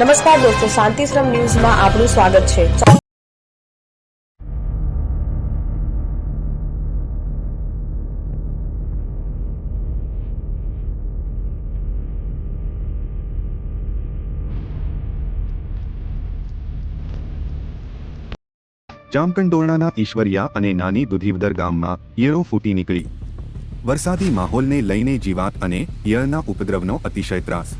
નમસ્કાર દોસ્તો શાંતિશ્રમ ન્યૂઝમાં આપનું સ્વાગત છે. જામકંડોરણાના ઈશ્વરિયા અને નાની દુધીવદર ગામમાં ઈયળો ફૂટી નીકળી. વરસાદી માહોલને લઈને જીવાત અને ઈયળના ઉપદ્રવનો અતિશય ત્રાસ.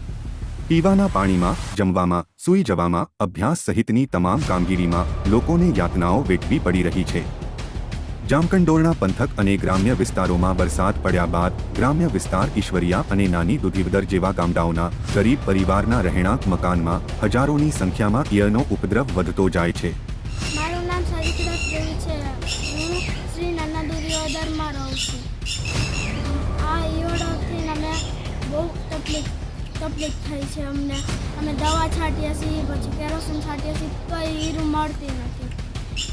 પીવાના પાણીમાં, જમવામાં, સૂઈ જવામાં, અભ્યાસ સહિતની તમામ કામગીરીમાં લોકોને યાતનાઓ વેઠવી પડી રહી છે. જામકંડોરણા પંથક અને ગ્રામ્ય વિસ્તારોમાં વરસાદ પડ્યા બાદ ગ્રામ્ય વિસ્તાર ઈશ્વરિયા અને નાની દુધીવદર જેવા ગામડાઓના ગરીબ પરિવારના રહેણાંક મકાનમાં હજારોની સંખ્યામાં ઈયળનો ઉપદ્રવ વધતો જાય છે. તકલીફ થઈ છે અમને. અમે દવા છાંટીએ છીએ, પછી કેરોસીન છાંટીએ છીએ તો હીરું મળતી નથી.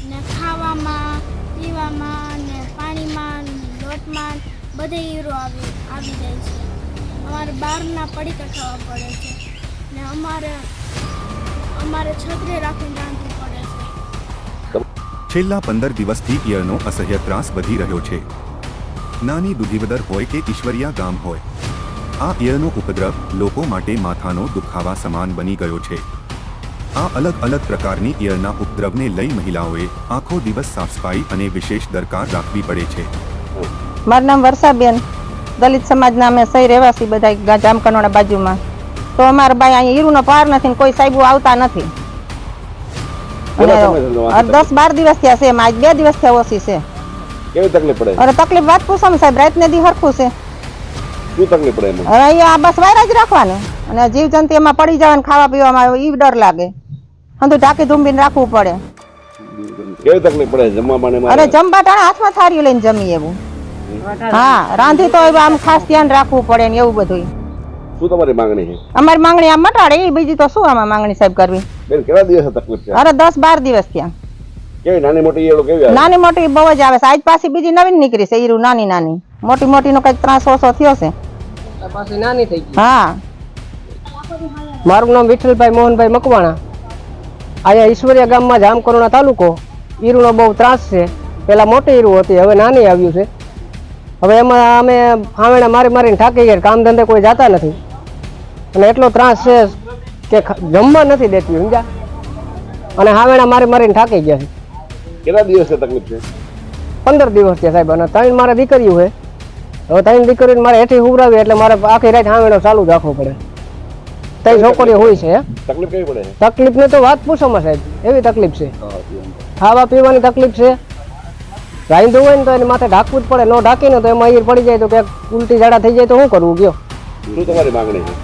ને ખાવામાં, પીવામાં, ને પાણીમાં લોટમાં બધે હીરો આવી આવી જાય છે. અમારે બહારના પડીકા ખાવા પડે છે. ને અમારે અમારે છત્રી રાખીને રાંધવું પડે છે. છેલ્લા પંદર દિવસથી ઈયળનો અસહ્ય ત્રાસ વધી રહ્યો છે. નાની દુધીવદર હોય કે ઈશ્વરિયા ગામ હોય આ ઈયળનો ઉપદ્રવ લોકો માટે માથાનો દુખાવા સમાન બની ગયો છે. આ અલગ અલગ પ્રકારની ઈયળના ઉપદ્રવને લઈ મહિલાઓએ આખો દિવસ સાફ સફાઈ અને વિશેષ દરકાર રાખવી પડે છે. મારું નામ વર્ષાબેન. દલિત સમાજના અમે સહી રહેવાસી બધા જામકનોડા બાજુમાં. તો અમારા ભાઈ અહીંયા હીરુનો પાર નથી કોઈ સાહેબો આવતા નથી. દસ બાર દિવસ થયા છે એમ. આજ બે દિવસ થયા ઓછી છે. કેવી તકલીફ પડે? અરે તકલીફ વાત પૂછો સાહેબ રાતને દી હરખું છે. શું તકલીફ પડે હવે અહીંયા બસ વાયરા જ રાખવાનું. અને જીવ જંતુ એમાં પડી જવાનું ખાવા પીવામાં એ ડર લાગે. હંધું ઢાંકી ધૂંબીને રાખવું પડે. કેવી તકલીફ પડે જમવા પાણી અરે જમવા ટાણે હાથમાં થાળીઓ લઈને જમી એવું. હા રાંધી તો આમ ખાસ ધ્યાન રાખવું પડે ને એવું બધું શું તમારી માંગણી છે? અમારી માંગણી આમ મટાડે બીજી તો શું આમાં માંગણી સાહેબ કરવી? બેન કેટલા દિવસ તકલીફ છે? અરે દસ બાર દિવસ થયા કેવી નાની મોટી ઈયળો કેવી આવે? નાની મોટી બહુ જ આવે છે. આજ પાછી બીજી નવીન નીકળી છે ઈરું નાની નાની. મોટી મોટી નો કંઈક ત્રાસ ઓછો થયો છે. પાછી નાની થઈ ગઈ. હા. મારું નામ વિઠ્ઠલભાઈ મોહનભાઈ મકવાણા. અહીંયા ઈશ્વરિયા ગામમાં જામકરોણા તાલુકો. ઈરુનો બહુ ત્રાસ છે. પહેલાં મોટી ઈરું હતી હવે નાની આવ્યું છે. હવે એમાં અમે ફાવેણા મારી મારીને થાકી ગયા કામ ધંધે કોઈ જતા નથી. અને એટલો ત્રાસ છે કે જમવા નથી દેતી સમજા અને હાવેણા મારી મારીને થાકી ગયા છે. કેટલા દિવસ તકલીફ છે? પંદર દિવસ છે સાહેબ અને ત્રણ મારે દીકરીઓ છે. હવે ત્રણ દીકરીને મારે હેઠી ઉભરાવી એટલે મારે આખી રાત હામેડો ચાલુ જ રાખવો પડે. ત્રણ છોકરીઓ હોય છે તકલીફ કેવી પડે? તકલીફની તો વાત પૂછોમાં સાહેબ. એવી તકલીફ છે. ખાવા પીવાની તકલીફ છે. રાંધવું હોય ને તો એને માથે ઢાંકવું જ પડે. ન ઢાંકીને તો એમાં ઈર પડી જાય તો ક્યાંક ઉલટી ઝાડા થઈ જાય તો શું કરવું ગયો. શું તમારી માંગણી છે?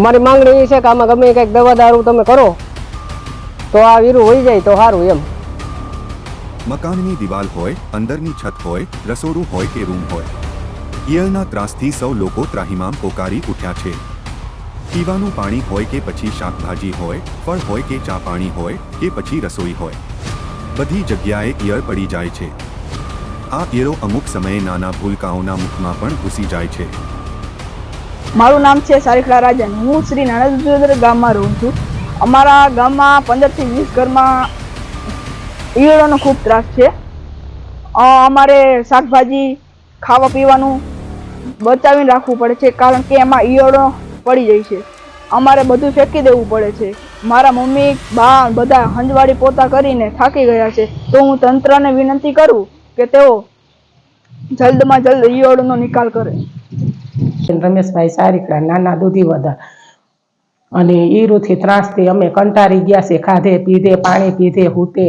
અમારી માંગણી એ છે કે આમાં ગમે એ કંઈક દવા દારૂ તમે કરો તો આ વીરું હોઈ જાય તો સારું એમ. મકાનની દિવાલ હોય અંદરની છત હોય રસોડું હોય કે રૂમ હોય ઈયળના ત્રાસથી સૌ લોકો ત્રાહિમામ પોકારી ઉઠ્યા છે. પીવાનું પાણી હોય કે પછી શાકભાજી હોય, ફળ હોય કે ચા પાણી હોય, કે પછી રસોઈ હોય. બધી જગ્યાએ ઈયળ પડી જાય છે. આ ઈયળો અમુક સમયે નાના ભૂલકાઓના મુખમાં પણ ઘૂસી જાય છે. મારું નામ છે સારીખલા રાજન. હું શ્રી નાનંદર ગામમાં રહું છું. અમારા ગામમાં પંદરથી વીસ ઘરમાં ઈયળોનો ખૂબ ત્રાસ છે. અમારે શાકભાજી ખાવા પીવાનું બચાવીને રાખવું પડે છે, કારણ કે એમાં ઈયળો પડી જાય છે. અમારે બધું ફેંકી દેવું પડે છે. મારા મમ્મી, બા બધા હંજવાડી પોતા કરીને થાકી ગયા છે. તો હું તંત્રને વિનંતી કરું કે તેઓ જલ્દમાં જલ્દ ઈયળોનો નિકાલ કરે. રમેશભાઈ સારીકડા, નાના દૂધી વધા અને ઈરુથી ત્રાસથી અમે કંટાળી ગયા છે ખાધે પીધે પાણી પીધે હૂતે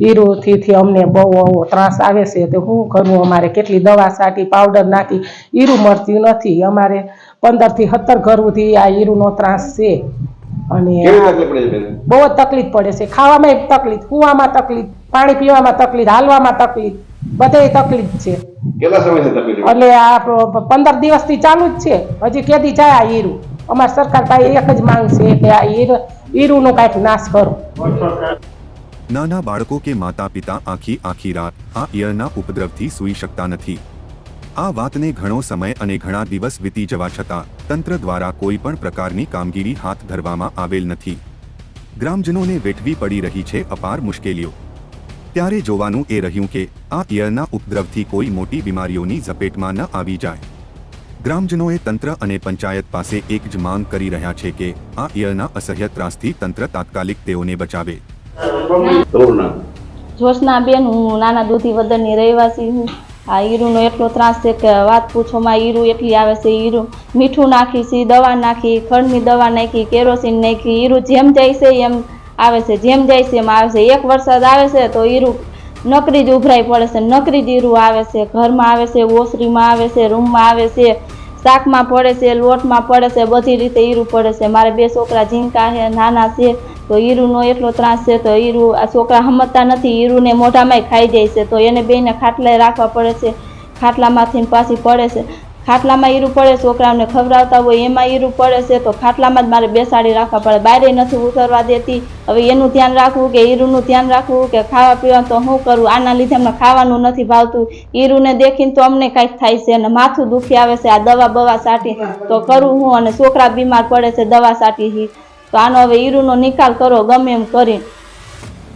ઈરુથી અમને બહુ ત્રાસ આવે છે તો શું કરવું અમારે કેટલી દવા સાટી પાવડર નાખી. ઈરું મળતી નથી. અમારે પંદરથી સત્તર ઘર સુધી આ ઈરુનો ત્રાસ છે. અને બહુ જ તકલીફ પડે છે. ખાવામાં તકલીફ કુવામાં તકલીફ પાણી પીવામાં તકલીફ હાલવામાં તકલીફ. બધે તકલીફ છે. એટલે આ પંદર દિવસથી ચાલુ જ છે. હજી કેદી જાય આ હીરું અમારી સરકાર પાસે એક જ માંગ છે કે આ હીરુનો કાંઈક નાશ કરો. નાના બાળકો કે માતા પિતા આખી આખી રાત આ ઈયરના ઉપદ્રવથી સૂઈ શકતા નથી. આ વાતને ઘણો સમય અને ઘણા દિવસ વીતી જવા છતાં તંત્ર દ્વારા કોઈ પણ પ્રકારની કામગીરી હાથ ધરવામાં આવેલ નથી. ગ્રામજનોને વેઠવી પડી રહી છે અપાર મુશ્કેલીઓ. ત્યારે જોવાનું એ રહ્યું કે આ ઈયરના ઉપદ્રવથી કોઈ મોટી બીમારીઓની ઝપેટમાં ન આવી જાય. ગ્રામજનોએ તંત્ર અને પંચાયત પાસે એક જ માંગ કરી રહ્યા છે કે આ ઈયળના અસહ્ય ત્રાસથી તંત્ર તાત્કાલિક તેઓને બચાવે. જોશનાબેન હું નાના દૂધી વદનની રહેવાસી હું. આ ઈરુનો એટલો ત્રાસ છે કે વાત પૂછોમાં ઈરું એટલી આવે છે ઈરું. મીઠું નાખી છે દવા નાખી ખંડની દવા નાખી કેરોસીન નાખી ઈરું જેમ જાય છે એમ આવે છે જેમ જાય છે એમ આવે છે. એક વરસાદ આવે છે તો ઈરું નકરી જ ઉભરાઈ પડે છે, નકરી ઈરું આવે છે, ઘરમાં આવે છે, ઓસરીમાં આવે છે, રૂમમાં આવે છે, શાકમાં પડે છે, લોટમાં પડે છે, બધી રીતે ઈરું પડે છે. મારે બે છોકરા ઝીંકા છે, નાના છે, તો ઈરુનો એટલો ત્રાસ છે, તો ઈરુ આ છોકરા સમજતા નથી ઈરુને મોઢામાંય ખાઈ જાય છે, તો એને બેને ખાટલાએ રાખવા પડે છે, ખાટલામાંથી પાછી પડે છે. ખાટલામાં ઈરું પડે, છોકરાઓને ખવડાવતા હોય, એમાં ઈરું પડે છે, તો ખાટલામાં જ મારે બેસાડી રાખવા પડે. બારે નથી ઉતરવા દેતી. હવે એનું ધ્યાન રાખવું કે ઈરુનું ધ્યાન રાખવું કે ખાવા પીવાનું, તો શું કરવું આના લીધે અમને ખાવાનું નથી ભાવતું. ઈરુને દેખીને તો અમને કાંઈક થાય છે અને માથું દુખી આવે છે, આ દવા બવા સાટી, તો કરું હું અને છોકરા બીમાર પડે છે, દવા સાટી તો આનો હવે ઈરુનો નિકાલ કરો, ગમે એમ કરીને.